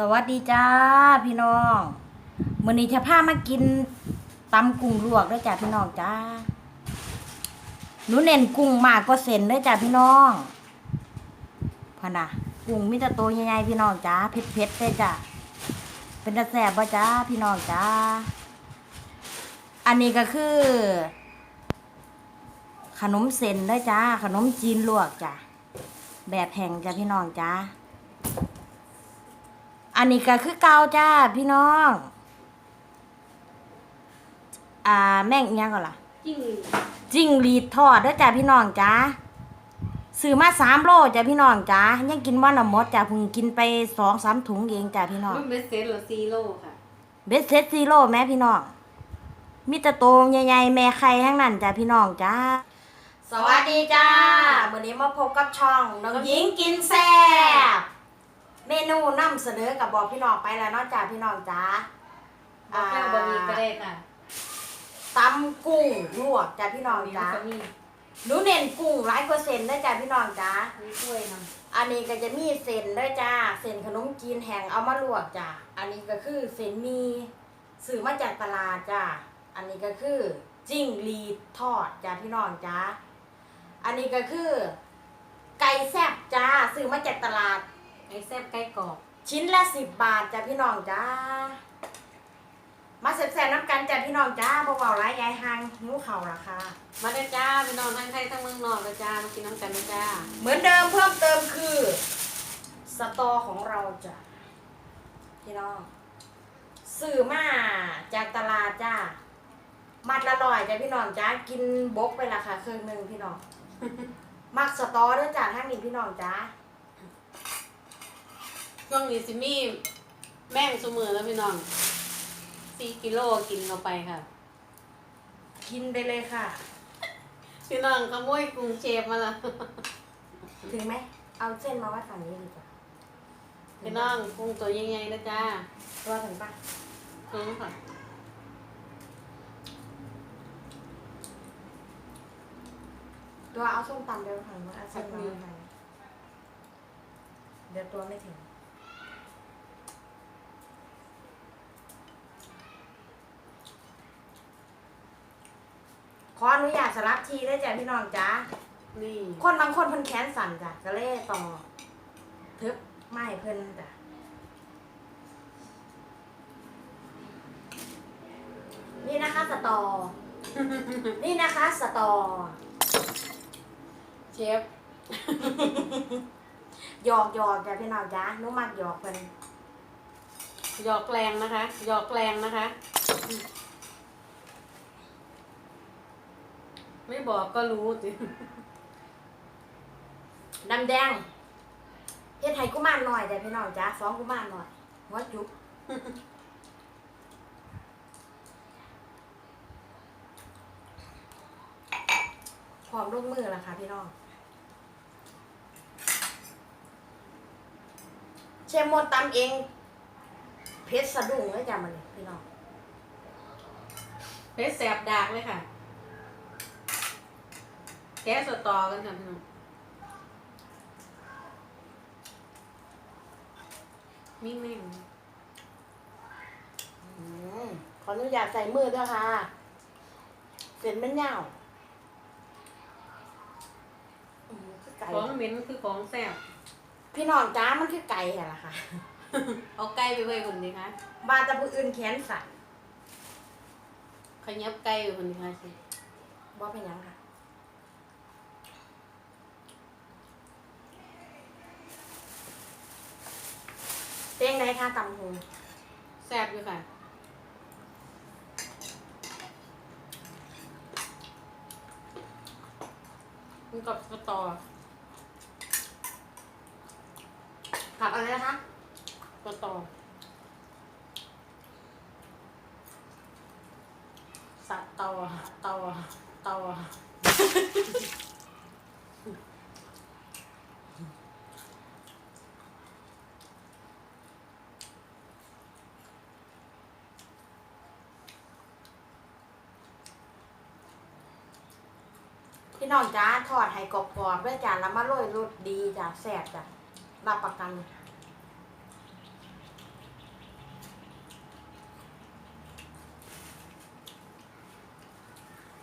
สวัสดีจ้าพี่น้องมื้อนี้จะพามากินตำกุ้งลวกเด้วยจ้าพี่น้องจ้าหนูเน้นกุ้งมากกว่าเส้นเด้วยจ้าพี่น้องพะนะกุ้งมีแต่ตัวใหญ่ๆพี่น้องจ้าเผ็ดๆเด้จ้าเป็นตาแซ่บบ่จ้าพี่น้องจ้าอันนี้ก็คือ ขนมเส้นเด้อจ้าขนมจีนลวกจ้าแบบแห้งจ้าพี่น้องจ้า อันนี้ก็คือเกาจ้าพี่น้อง อ่าแม่งอิหยังก่อนล่ะจิ้งจิ้งหรีดทอดเด้อจ้าพี่น้องจ้าซื้อมาสามโลจ้าพี่น้องจ้ายังกินวันละหมดจ้าเพิ่งกินไปสองสามถุงเองจ้าพี่น้องมันเป็นเซตหรือซีโร่ค่ะเบสเซ็ตซีโร่แม่พี่น้องมีแตะโตงใหญ่ๆแม่ไข่ทั้งนั้นจ้าพี่น้องจ้าสวัสดีจ้าวันนี้มาพบกับช่องน้องหญิงกินแซ่บ เมนูนำเสนอกับบอกพี่น้องไปแล้วเนาะจ้าพี่น้องจ้าบอกแค่บะหมี่ก็ได้ค่ะตำกุ้งลวกจ้าพี่น้องมีจ้าก็มีหนูเน้นกุ้งร้อยเปอร์เซ็นต์ได้จ้าพี่น้องจ้ามีกล้วยนอันนี้ก็จะมีเส้นด้วยจ้าเส้นขนมจีนแห้งเอามาลวกจ้าอันนี้ก็คือเส้นหมีซื้อมาจากตลาดจ้าอันนี้ก็คือจิ้งหรีดทอดจ้าพี่น้องจ้าอันนี้ก็คือ ไก่แซ่บจ้าซื้อมาจากตลาดำ ไอ้แซ่บไก่กรอบชิ้นละสิบบาทจ้าพี่น้องจ้า มาแซ่บๆน้ำกันจ้าพี่น้องจ้าเบาๆไรยายหังหิวเข่าวราคามาได้จ้าพี่น้องทั้งไทยทั้งเมืองนอกเลยจ้ามากินน้ำกันเลยจ้า เหมือนเดิมเพิ่มเติมคือ สตอของเราจ้ะพี่น้องซื้อมาจากตลาดจ้ามัดละลอยจ้ะพี่น้องจ้ากินบกไปละค่ะเครื่องหนึ่งพี่น้องมักสตอด้วยจ้าทั้งนี้พี่น้องจ้า ช่วงนี้สิมีแม่งสมือแล้วพี่น้องสี่กิโลกินเข้าไปค่ะ กินไปเลยค่ะ พี่น้องขโมยกรุงเชฟมาแล้วถึงไหม เอาเส้นมาไว้ฝั่งนี้ดีกว่าพี่น้องกุ้งตัวใหญ่ๆนะจ้าตัวถึงปะถึงค่ะตัวเอาส้มตำเดียวค่ะเอาเส้นมาไว้ฝั่งนี้เดี๋ยวตัวไม่ถึง ขออนุญาตสลับทีได้จ้ะพี่น้องจ้านี่คนบางคนเพิ่นแขนสั่นจ้ะก็เลยต้องทึบไม้เพิ่นจ้ะนี่นะคะสตอ นี่นะคะสตอ เชฟหยอกหยอกจ้ะพี่น้องจ้าหนุมักหยอกเพิ่นหยอกแรงนะคะหยอกแรงนะคะ ไม่บอกก็รู้สิน้ำแดงเฮ็ดให้กุมารหน่อยจ้ะพี่น้องจ้าสองกุมารหน่อยหัวจุกพร้อมลงมือแล้วค่ะพี่น้องเชฟมดตำเอง เพชรสะดุ้งเลยจ้ะมันนี่พี่น้องเพชรแสบดากเลยค่ะ แก้สตอกันค่ะพี่น้องมีแม่งอืมขออนุญาตใส่มือด้วยค่ะ เสร็จมันยาวอืมคือไก่ของเหม็นคือของแสบพี่น้องจ้ามันคือไก่เหรอคะเอาไก่ไปไว้คนดีคะบาแตะผู้อื่นแขนสั่นขยับไก่ไปคนดีคะสิ บ่เป็นหยังค่ะ เต้งไหนคะตำหูแสบอยู่ค่ะ มันกับสตอผักอะไรนะคะสตอสัตว์ตอตอตอ พี่น้องจ้าทอดให้กรอบๆด้วยจ้าแล้วมาโรยรสดีจ้าแซ่บจ้ารับประกัน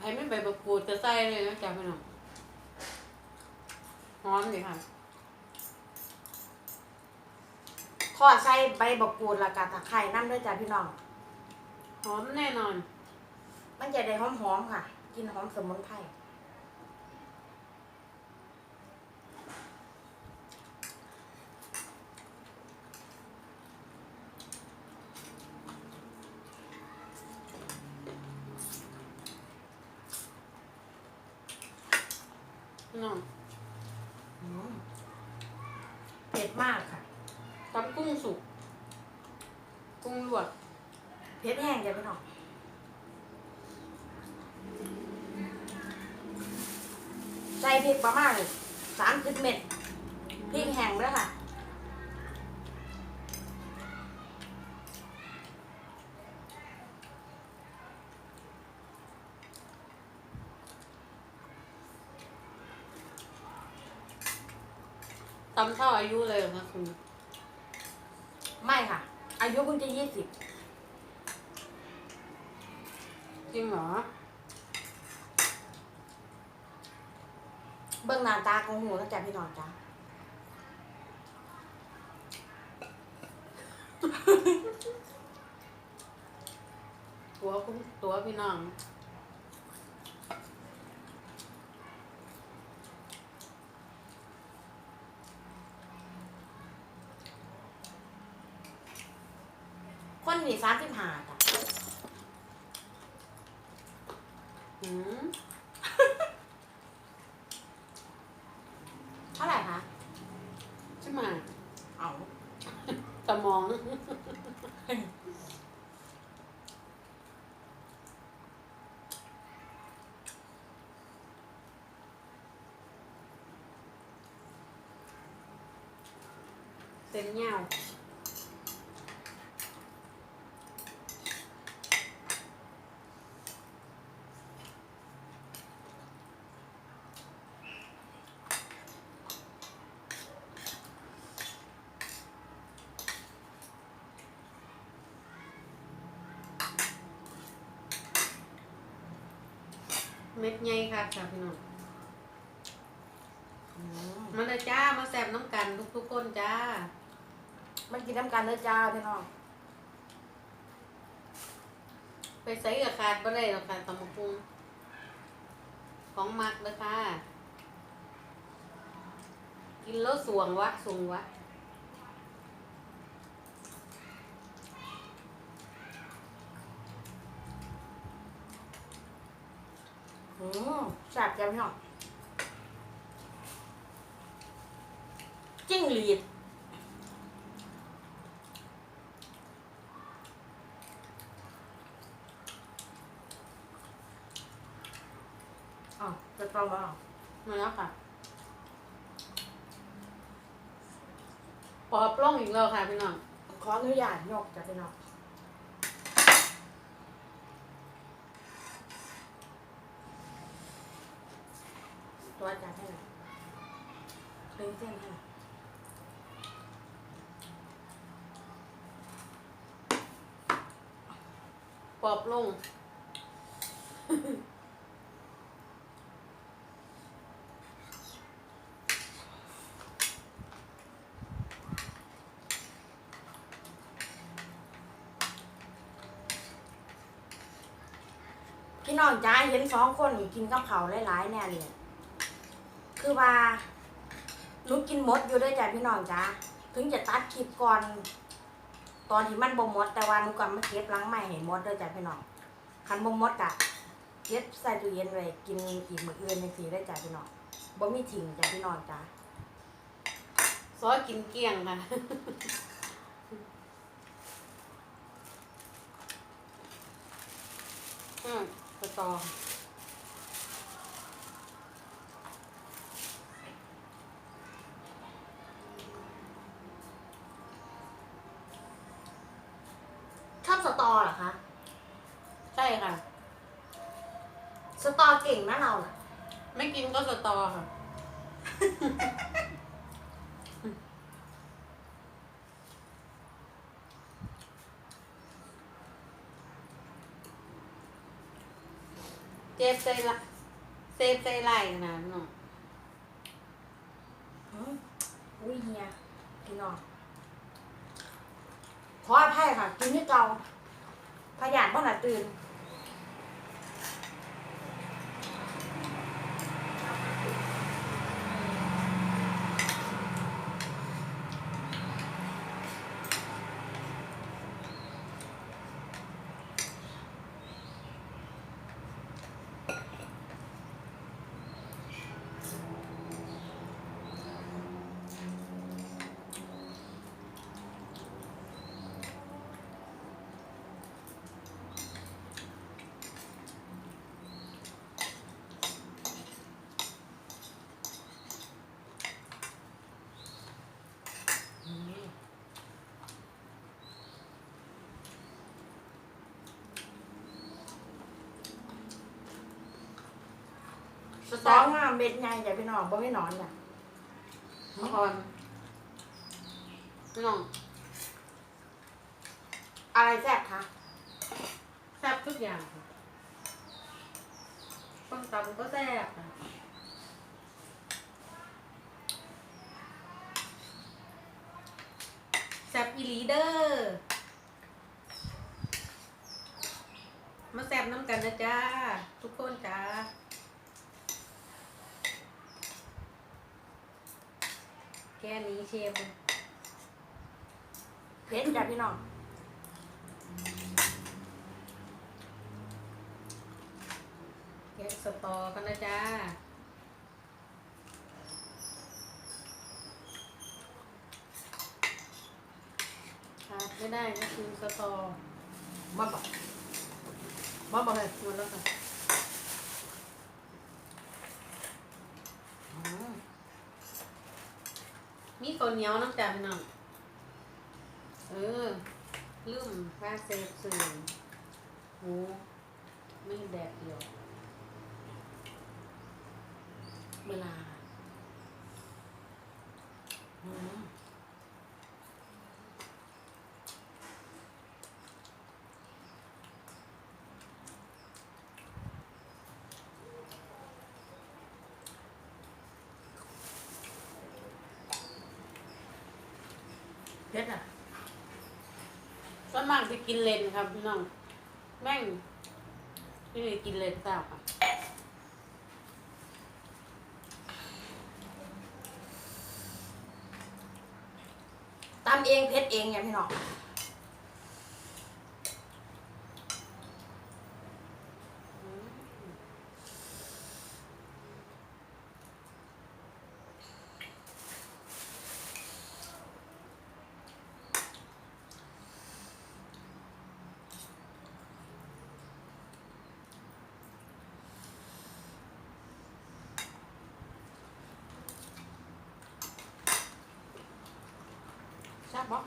ให้ไม่ใบบักกูดจะใส่เลยนะจ้าพี่น้องหอมดีค่ะทอดใส่ใบบักกูดแล้วก็ตะไคร่น้ำด้วยจ้าพี่น้อง หอมแน่นอน มันจะได้หอมๆค่ะ กินหอมสมุนไพร ใส่พริกประมาณสามสิบเม็ดพริกแห้งด้วยค่ะตำเท่าอายุเลยเหรอคะคุณไม่ค่ะ อายุเพิ่งจะยี่สิบจริงเหรอ บื้องหน้าตาของหูแล้วจ้ะพี่น้องจ้ะตัวคุณตัวพี่น้องคนนี่สามสิบห้าจ้ะหืม เท่าไหร่คะ ใช่ไหม เอา สมอง เส้ เม็ดใหญ่ค่ะค่ะพี่น้องอืมมาเลยจ้ามาแซมน้ำกันทุกๆคนจ้ามันกินน้ำกันเลยจ้าพี่น้องไปใส่กับขาดบ่ได้หรอกค่ะตำบักหุงของมักเลยค่ะ กินแล้วสวงวะสวงวะ อืมแซ่บจ้ะพี่น้องจิ้งหรีดอ้าวจะต้องมามาแล้วค่ะปอบล่องอีกแล้วค่ะพี่น้องขออนุญาตยกจ้ะพี่น้อง ตัวจ้ะให้หน่อยดึงเส้นให้หน่อยปอบลง พี่น้องจ้าเห็นสองคนนี่กินกับเขาวหลายๆแน่เลย คือว่าหนูกินมดอยู่ด้วยจ้ะพี่น้องจ้าถึงจะตัดคลิปก่อน ตอนที่มันบ่มด แต่ว่าหนูก็มาเก็บล้างใหม่ให้มดด้วยจ้ะพี่น้องคันบ่มดกะเก็บใส่ตู้เย็นไว้กินอีกมื้ออื่นจังซี่ได้อจ้ะพี่น้องบ่มีทิ้งจ้ะพี่น้องจ้าซอยกินเกลี้ยงค่ะอืมสตอ ชอบสตอเหรอคะ ใช่ค่ะ สตอเก่งนะเราน่ะ ไม่กินก็สตอค่ะ เจ็บใจละเซฟใจไหลขนาดนั้นเนาะอืมอุ้ยเฮียพี่น้องขออภัยค่ะ กินที่เก่าพยานบ้านหละตื่น สสตอองงอะเม็ดใหญ่จ้ะพี่น้องบ่ไม่นอนจ้ะมะพร้าวพี่น้อง อะไรแซ่บคะแซ่บทุกอย่างค่ะต้มตำก็แซ่บค่ะแซ่บอีหลีเดอร์มาแซ่บน้ำกันนะจ้า ทุกคนจ้า แค่นี้เชฟเผ็ดจ้ะพี่น้องแกะสตอกันนะจ้าขาดไม่ได้ก็คือสตอมาบอกมาบอกเลยหมดแล้วค่ะ อืม มีตัว เหนียวน้ำจ่าพี่น้องเออลืมว่าเซฟสื่อหมูไม่แดดเดียวเวลาอืม เผ็ดอะส่วนมากจะกินเลนครับพี่น้อง แม่งไม่กินเลนเจ้าค่ะตำเองเผ็ดเองไงพี่น้อง แซ่บปะ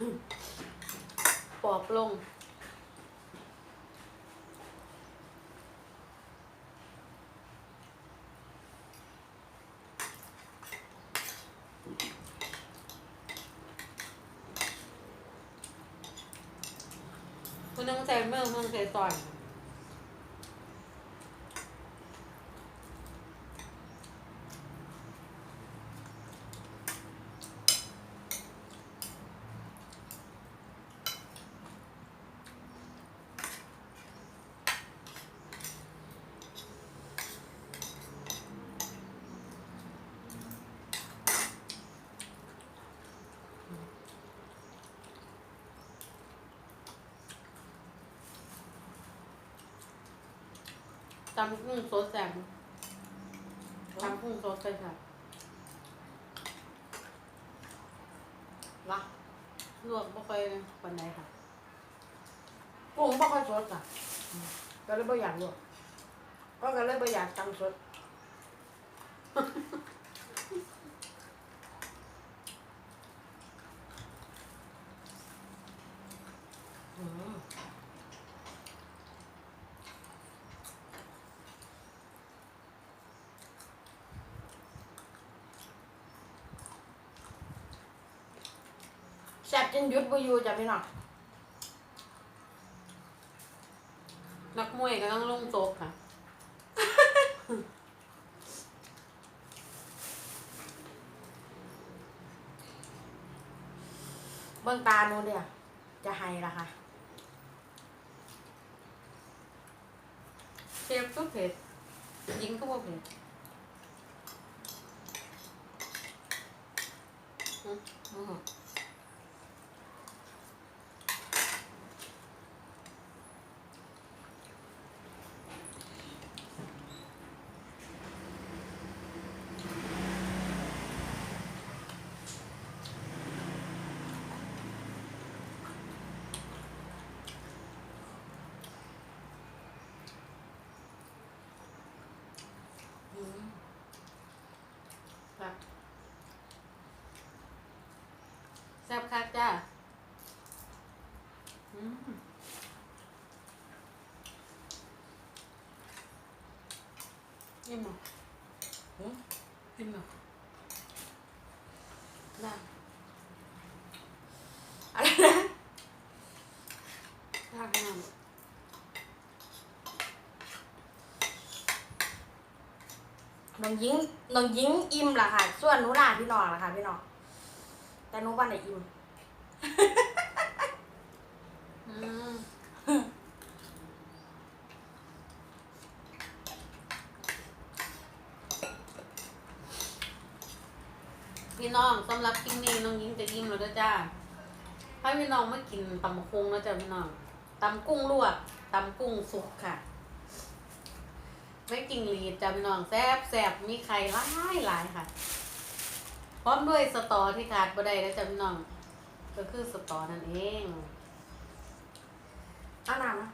嗯ปอบลง คุณต้องใส่เมื่อคุณใส่ซอย ตำกุ้งโซสแซ่บตำกุ้งโซสใส่ค่ะวะลวกไม่ค่อยปานใดค่ะกุ้งบ่ค่อยสดอะก็เลยบ่อยากลวกก็ก็เลยบ่อยากตำสดอืม จนหยุดบ่อยู่จ้ะพี่น้องนักมวยก็ต้องลงโต๊ะค่ะ เบิ่งตาหนูเด้อจะให้ละค่ะ เชฟก็เผ็ดยิงก็บ่เผ็ดอืม ครับแซ่บคักจ้าอืมอิ่มหรออืมอิ่มหรอได้อะไรนะ ลาบน้ น้องยิงน้องยิงอิ่มละค่ะ ส่วนหนูล่ะพี่น้องละค่ะ พี่น้องแต่หนูบ้านไหนอิ่มพี่น้องสำหรับคลิปนี้น้องยิงจะยิ้มแล้วเด้อจ้าให้พี่น้องไมากินตำบักคงแล้วจ้ะพี่น้องตำกุ้งลวกตำกุ้งสุกค่ะ ไม่กินรีดจ้ะพี่น้องแซ่บแซ่บมีไข่หลายหลายค่ะ พร้อมด้วยสตอที่ขาดบ่ได้แล้วจ้ะพี่น้อง ก็คือสตอนั่นเองเอาน้ำนะ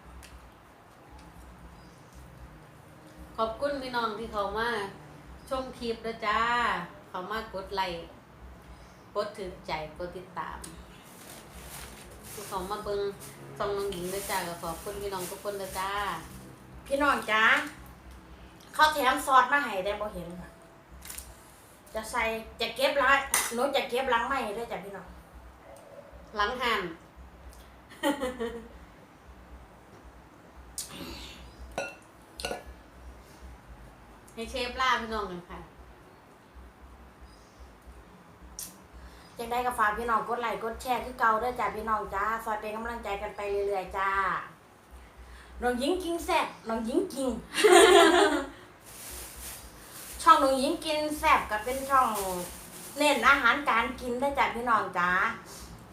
ขอบคุณพี่น้องที่เขามาชมคลิปนะจ้า เขามากดไลค์กดถึกใจกดติดตามที่เขามาเบิงซองน้องหญิงนะจ้าก็ขอบคุณพี่น้องทุกคนนะจ้า พี่น้องจ้า เขาแถมซอสมาให้ได้บ่เห็นค่ะ จะใส่จะเก็บล้างหนูจะเก็บล้างไม้ด้วยจ้ะพี่น้องหลังหันให้เชฟล่าพี่น้องกันค่ะจังได้ก็ฝากพี่น้องกดไลค์กดแชร์คือเก่าเด้อจ้ะพี่น้องจ้าสอดเป็นกำลังใจกันไปเรื่อยๆจ้าน้องหญิงกินแซ่บน้องหญิงกิน ช่องน้องหญิงกินแซ่บก็เป็นช่อง เน้นอาหารการกินได้อจ้ะพี่น้องจ้า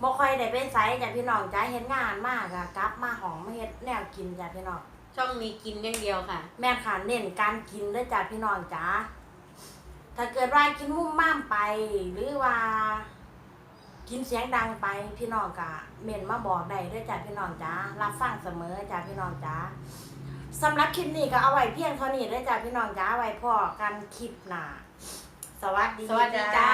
บ่ค่อยได้ไปไสจ้ะพี่น้องจ้าเฮ็ดงานมากอะกลับมาห้องมาเฮ็ดแนวกินจ้ะพี่น้อง ช่องนี้กินอย่างเดียวค่ะ แม่ค่ะเน้นการกินเด้อจ้ะพี่น้องจ้าถ้าเกิดว่ากินมุ่มม่ามไป หรือว่า กินเสียงดังไปพี่น้องกะเม่นมาบอกได้เด้วยจ้ะพี่น้องจ้ารับฟังเสมอจ้ะพี่น้องจ้า สำหรับคลิปนี้ก็เอาไว้เพียงเท่านี้เด้วยจ้ะพี่น้องจ้าไว้พอกันคลิปหน้าสวัสดีสวัสดีจ้า